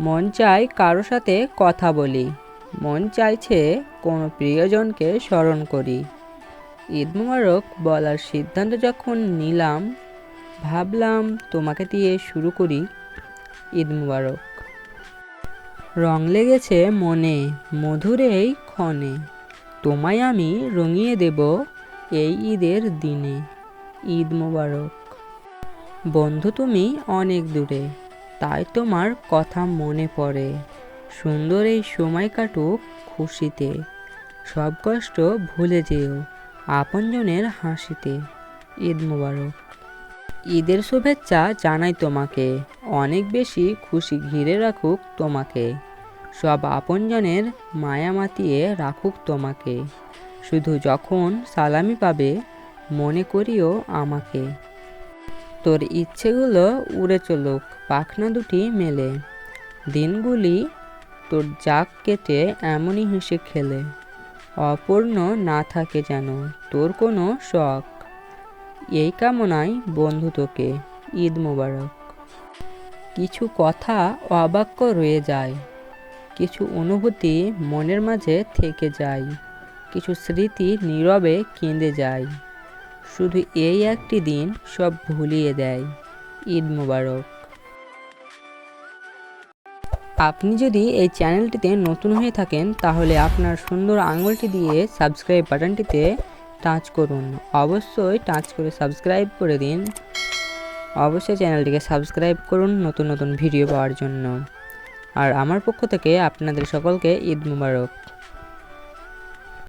মন চায় কারও সাথে কথা বলি। মন চাইছে কোনো প্রিয়জনকে স্মরণ করি। ঈদ মুবারক বলার সিদ্ধান্ত যখন নিলাম, ভাবলাম তোমাকে দিয়ে শুরু করি ঈদ মুবারক। রং লেগেছে মনে, মধুর এই ক্ষণে। তোমায় আমি রঙিয়ে দেব এই ঈদের দিনে। ঈদ মুবারক। বন্ধু তুমি অনেক দূরে। তাই তোমার কথা মনে পড়ে। সুন্দর এই সময় কাটুক খুশিতে। সব কষ্ট ভুলে যেও আপনজনের হাসিতে। ঈদ মুবারক। ঈদের শুভেচ্ছা জানাই তোমাকে। অনেক বেশি খুশি ঘিরে রাখুক তোমাকে। সব আপনজনের মায়া মাতিয়ে রাখুক তোমাকে। শুধু যখন সালামি পাবে, মনে করিও আমাকে। তোর ইচ্ছেগুলো উড়ে চলুক, পাখনা দুটি মেলে। দিনগুলি তোর জাগ কেটে এমনই হেসে খেলে। অপূর্ণ না থাকে যেন তোর কোনো শখ। এই কামনায় বন্ধু তোকে, ঈদ মোবারক। কিছু কথা অবাক্য রয়ে যায়, কিছু অনুভূতি মনের মাঝে থেকে যায়, কিছু স্মৃতি নীরবে কেঁদে যায়। শুধু এই একটি দিন সব ভুলিয়ে দেয়। ঈদ মোবারক। আপনি যদি এই চ্যানেলটিতে নতুন হয়ে থাকেন, তাহলে আপনার সুন্দর আঙুলটি দিয়ে সাবস্ক্রাইব বাটনটিতে টাচ করুন। অবশ্যই টাচ করে সাবস্ক্রাইব করে দিন। অবশ্যই চ্যানেলটিকে সাবস্ক্রাইব করুন নতুন নতুন ভিডিও পাওয়ার জন্য। আর আমার পক্ষ থেকে আপনাদের সকলকে ঈদ মুবারক।